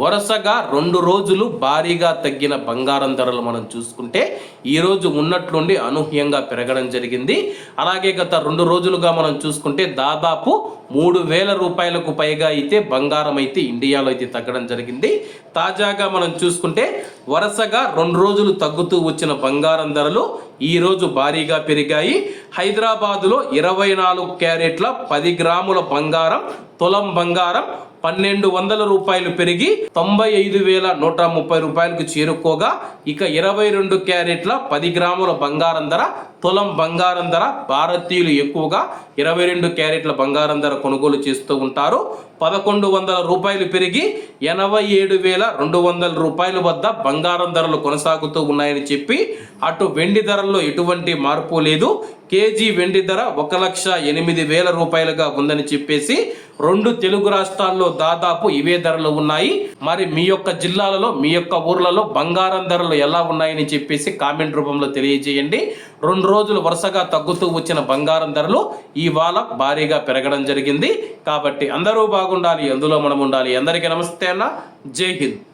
వరుసగా రెండు రోజులు భారీగా తగ్గిన బంగారం ధరలు మనం చూసుకుంటే ఈరోజు ఉన్నట్లుండి అనూహ్యంగా పెరగడం జరిగింది. అలాగే గత రెండు రోజులుగా మనం చూసుకుంటే దాదాపు మూడు వేల రూపాయలకు పైగా అయితే బంగారం అయితే ఇండియాలో అయితే తగ్గడం జరిగింది. తాజాగా మనం చూసుకుంటే వరుసగా రెండు రోజులు తగ్గుతూ వచ్చిన బంగారం ధరలు ఈరోజు భారీగా పెరిగాయి. హైదరాబాదులో ఇరవై నాలుగు క్యారెట్ల పది గ్రాముల బంగారం తులం బంగారం పన్నెండు వందల రూపాయలు పెరిగి తొంభై ఐదు వేల నూట ముప్పై రూపాయలకు చేరుకోగా ఇక ఇరవై రెండు క్యారెట్ల పది గ్రాముల బంగారం ధర తులం బంగారం ధర భారతీయులు ఎక్కువగా ఇరవై రెండు క్యారెట్ల బంగారం ధర కొనుగోలు చేస్తూ ఉంటారు. పదకొండు వందల రూపాయలు పెరిగి ఎనభై ఏడు వేల రెండు వందల రూపాయల వద్ద బంగారం ధరలు కొనసాగుతూ ఉన్నాయని చెప్పి అటు వెండి ధరల్లో ఎటువంటి మార్పు లేదు. కేజీ వెండి ధర ఒక లక్ష ఎనిమిది వేల రూపాయలుగా ఉందని చెప్పేసి రెండు తెలుగు రాష్ట్రాల్లో దాదాపు ఇవే ధరలు ఉన్నాయి. మరి మీ యొక్క జిల్లాలలో మీ యొక్క ఊర్లలో బంగారం ధరలు ఎలా ఉన్నాయని చెప్పేసి కామెంట్ రూపంలో తెలియజేయండి. రెండు రోజులు వరుసగా తగ్గుతూ వచ్చిన బంగారం ధరలు ఇవాళ భారీగా పెరగడం జరిగింది. కాబట్టి అందరూ బాగుండాలి అందులో మనం ఉండాలి. అందరికీ నమస్తే అన్న. జై హింద్.